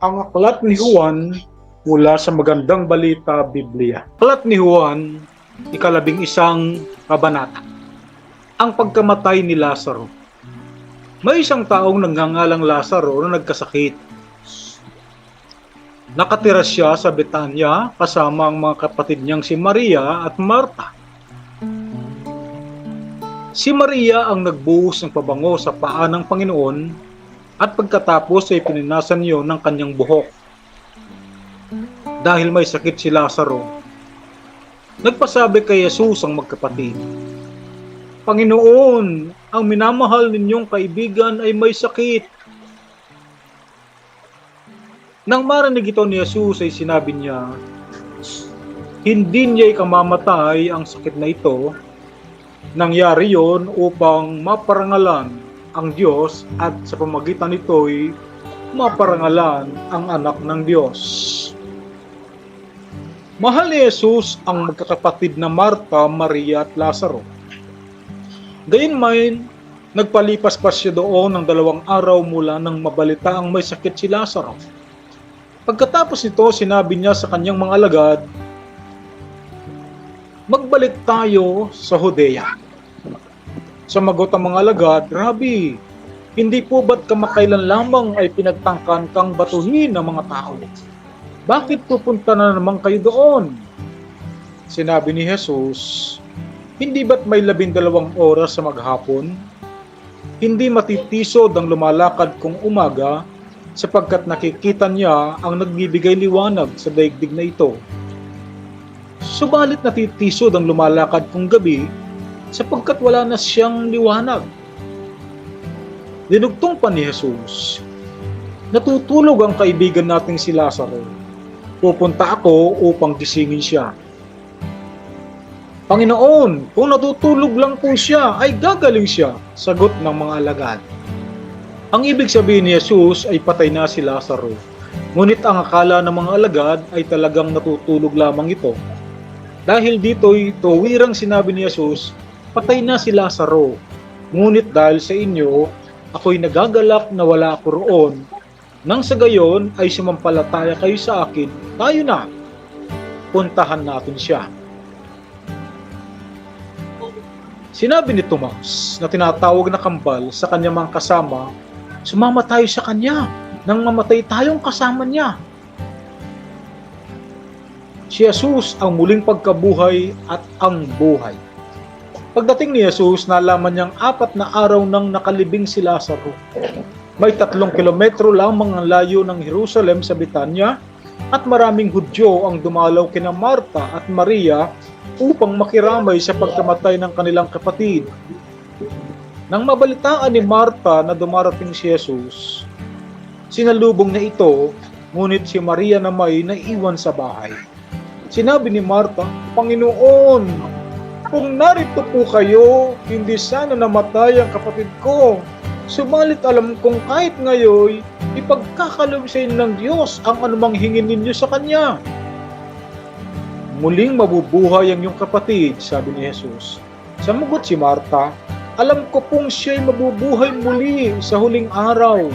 ang aklat ni Juan mula sa Magandang Balita Biblia. Aklat ni Juan, ikalabing isang kabanata. Ang pagkamatay ni Lazaro. May isang taong nagngangalang Lazaro na nagkasakit. Nakatira siya sa Betanya kasama ang mga kapatid niyang si Maria at Marta. Si Maria ang nagbuhos ng pabango sa paa ng Panginoon at pagkatapos ay pininasan niyo ng kanyang buhok. Dahil may sakit si Lazaro, nagpasabi kay Jesus ang magkapatid, Panginoon, ang minamahal ninyong kaibigan ay may sakit. Nang marinig ito ni Jesus ay sinabi niya, hindi niya ikamamatay ang sakit na ito. Nangyari yon upang maparangalan ang Diyos at sa pamagitan nito'y maparangalan ang anak ng Diyos. Mahal ni Jesus ang magkakapatid na Marta, Maria at Lazaro. Gayunman, nagpalipas pa siya doon ng dalawang araw mula nang mabalita ang may sakit si Lazaro. Pagkatapos nito, sinabi niya sa kanyang mga alagad, Magbalik tayo sa Hodea. Sumagot ang mga alagad, Rabi, hindi po ba't kamakailan lamang ay pinagtangkan kang batuhin ng mga tao? Bakit pupunta na naman kayo doon? Sinabi ni Jesus, Hindi ba't may labindalawang oras sa maghapon? Hindi matitisod ang lumalakad kong umaga sapagkat nakikita niya ang nagbibigay liwanag sa daigdig na ito. Subalit natitisod ang lumalakad kong gabi sapagkat wala na siyang liwanag. Dinugtong pa ni Jesus, natutulog ang kaibigan nating si Lazaro. Pupunta ako upang gisingin siya. Panginoon, kung natutulog lang po siya, ay gagaling siya, sagot ng mga alagad. Ang ibig sabihin ni Jesus ay patay na si Lazaro. Ngunit ang akala ng mga alagad ay talagang natutulog lamang ito. Dahil dito'y tuwirang sinabi ni Jesus, patay na si Lazaro. Ngunit dahil sa inyo, ako'y nagagalak na wala ako roon. Nang sa gayon ay sumampalataya kayo sa akin, tayo na. Puntahan natin siya. Sinabi ni Tomas na tinatawag na kambal sa kanyang mga kasama, sumama tayo sa kanya nang mamatay tayong kasama niya. Si Jesus ang muling pagkabuhay at ang buhay. Pagdating ni Jesus, nalaman niyang apat na araw nang nakalibing si Lazaro. May tatlong kilometro lamang ang layo ng Jerusalem sa Bitanya at maraming Hudyo ang dumalaw kina Marta at Maria upang makiramay sa pagkamatay ng kanilang kapatid. Nang mabalitaan ni Marta na dumarating si Jesus, sinalubong na ito, ngunit si Maria na may naiwan sa bahay. Sinabi ni Marta, Panginoon, kung narito po kayo, hindi sana namatay ang kapatid ko. Subalit alam kong kahit ngayon, ipagkakalob sa inyo ng Diyos ang anumang hingin ninyo sa Kanya. Muling mabubuhay ang iyong kapatid, sabi ni Jesus. Samugot si Marta, alam ko pong siya'y mabubuhay muli sa huling araw.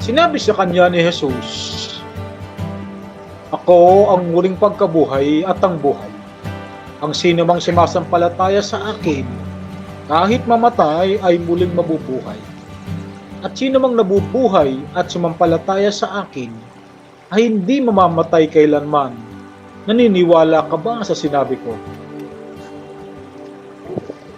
Sinabi sa kanya ni Jesus, Ako ang muling pagkabuhay at ang buhay. Ang sino mang sumasampalataya sa akin, kahit mamatay ay muling mabubuhay. At sino mang nabubuhay at sumampalataya sa akin, ay hindi mamamatay kailanman. Naniniwala ka ba sa sinabi ko?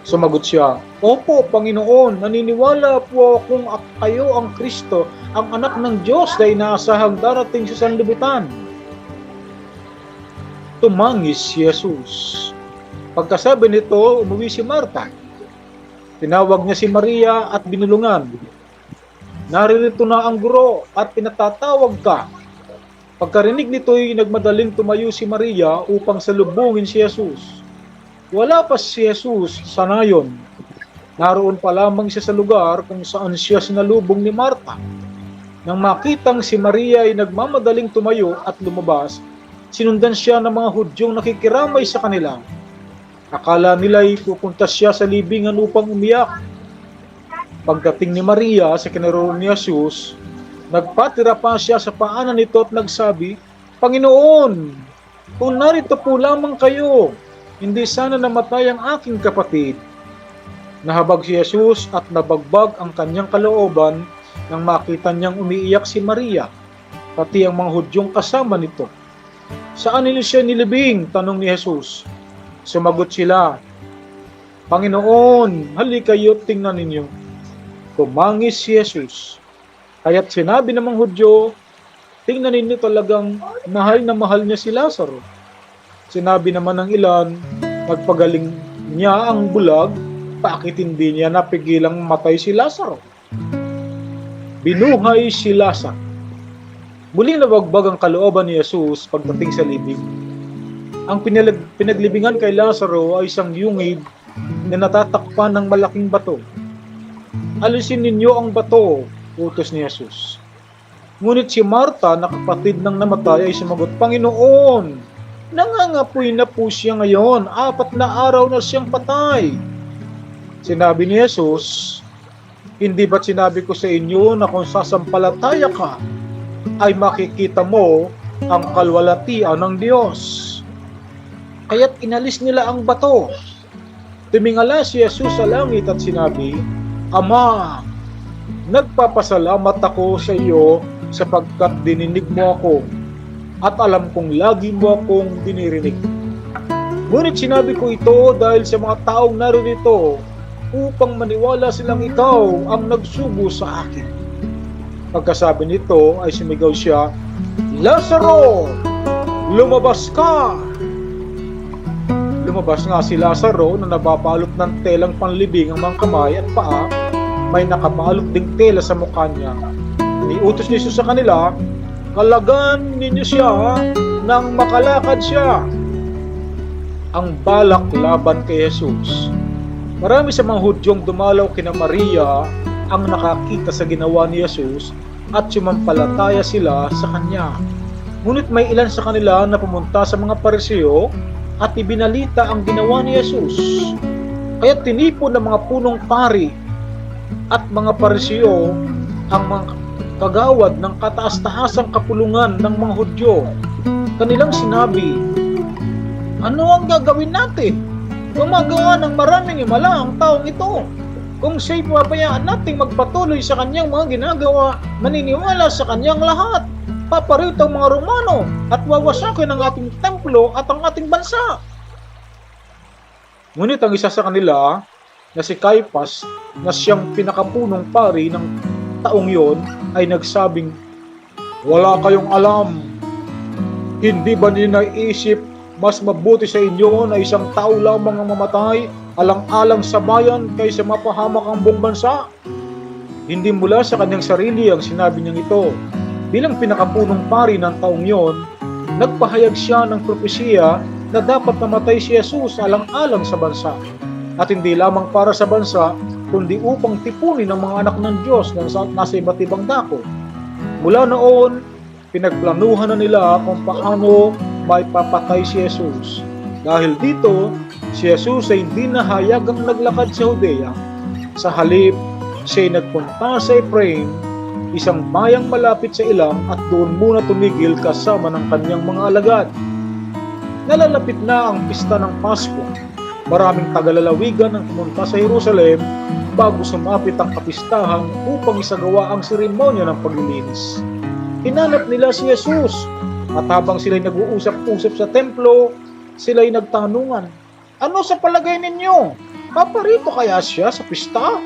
Sumagot siya, Opo, Panginoon, naniniwala po akong ak- kayo ang Kristo, ang anak ng Diyos na inaasahang darating sa sanlibutan. Tumangis si Jesus. Pagkasabi nito, umuwi si Marta. Tinawag niya si Maria at binulungan. Naririto na ang guro at pinatatawag ka. Pagkarinig nito'y nagmadaling tumayo si Maria upang salubungin si Jesus. Wala pa si Jesus sa nayon. Naroon pa lamang siya sa lugar kung saan siya sinalubong ni Marta. Nang makitang si Maria ay nagmamadaling tumayo at lumabas, sinundan siya ng mga Hudyong nakikiramay sa kanila. Akala nila'y pupunta siya sa libingan upang umiyak. Pagdating ni Maria sa kinaroon ni Jesus, Nagpatira pa siya sa paanan nito at nagsabi, Panginoon, kung narito po lamang kayo, hindi sana namatay ang aking kapatid. Nahabag si Jesus at nabagbag ang kanyang kalooban nang makita niyang umiiyak si Maria, pati ang mga hudyong kasama nito. Saan nila siya nilibing? Tanong ni Jesus. Sumagot sila, Panginoon, halika kayo tingnan ninyo. Tumangis si Jesus. Kaya't sinabi ng mga Hudyo, tingnan ninyo talagang mahal na mahal niya si Lazaro. Sinabi naman ng ilan, magpagaling niya ang bulag, bakit hindi niya napigilang matay si Lazaro? Binuhay si Lazaro. Muling nabagbag ang kalooban ni Jesus pagdating sa libing. Ang pinalag, pinaglibingan kay Lazaro ay isang yungib na natatakpan ng malaking bato. Alisin ninyo ang bato, utos ni Jesus. Ngunit si Marta na kapatid ng namatay ay sumagot, Panginoon, nangangapoy na po siya ngayon, apat na araw na siyang patay. Sinabi ni Jesus, Hindi ba't sinabi ko sa inyo na kung sasampalataya ka, ay makikita mo ang kalwalatian ng Diyos. Kaya't inalis nila ang bato. Tumingala si Jesus sa langit at sinabi, Ama, nagpapasalamat ako sa iyo sapagkat dininig mo ako at alam kong lagi mo akong dinirinig. Ngunit sinabi ko ito dahil sa mga taong naririto upang maniwala silang ikaw ang nagsugo sa akin. Pagkasabi nito ay sumigaw siya, Lazaro, lumabas ka! Lumabas nga si Lazaro na nababalot ng telang panlibing ang mga kamay at paa, may nakabalot ding tela sa mukha niya. Iutos ni Jesus sa kanila, kalagan ninyo siya nang makalakad siya. Ang balak laban kay Jesus. Marami sa mga Hudyong dumalaw kina Maria ang nakakita sa ginawa ni Jesus at sumampalataya sila sa Kanya. Ngunit may ilan sa kanila na pumunta sa mga pariseo at ibinalita ang ginawa ni Jesus. Kaya tinipon ng mga punong pari at mga pariseo ang mga kagawad ng kataas-taasang kapulungan ng mga Hudyo. Kanilang sinabi, Ano ang gagawin natin? Gumagawa ng maraming himala ang taong ito. Kung siya'y pabayaan nating magpatuloy sa kanyang mga ginagawa, maniniwala sa kanyang lahat. Paparito ang mga Romano at wawasakin ang ating templo at ang ating bansa. Ngunit ang isa sa kanila, na si Caiphas, na siyang pinakapunong pari ng taong yon, ay nagsabing, Wala kayong alam. Hindi ba ninyo naisip mas mabuti sa inyo na isang tao lamang ang mamatay alang-alang sa bayan kaysa mapahamak ang buong bansa? Hindi mula sa kanyang sarili ang sinabi niyang ito. Bilang pinakapunong pari ng taong yon, nagpahayag siya ng propesiya na dapat namatay si Jesus alang-alang sa bansa. At hindi lamang para sa bansa, kundi upang tipunin ang mga anak ng Diyos na nasa iba't ibang dako. Mula noon, pinagplanuhan na nila kung paano may papatay si Jesus. Dahil dito, si Jesus ay hindi nahayagang naglakad sa Judea. Sa halip, siya ay nagpunta sa Ephraim, isang bayang malapit sa ilang at doon muna tumigil kasama ng kanyang mga alagad. Nalalapit na ang pista ng Pasko. Maraming tagalalawigan ang pumunta sa Jerusalem bago sumapit ang kapistahan upang isagawa ang seremonya ng paglilinis. Hinanap nila si Jesus at habang sila'y nag-uusap-usap sa templo, sila'y nagtanungan, Ano sa palagay ninyo? Paparito kaya siya sa pista?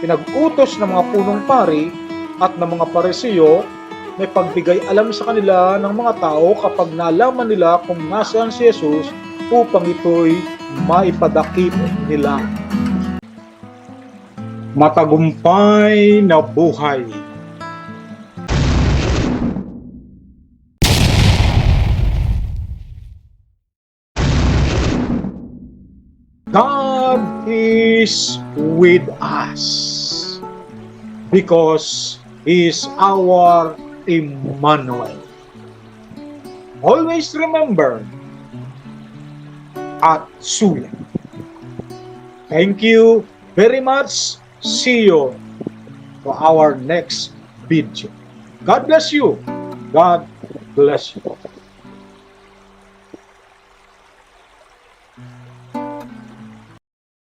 Pinag-utos ng mga punong pari at ng mga parisiyo may pagbigay alam sa kanila ng mga tao kapag nalaman nila kung nasaan si Jesus upang ito'y maipadakip nila. Matagumpay na buhay. God is with us because He is our Emmanuel. Always remember at Suya. Thank you very much. See you for our next video. God bless you. God bless you.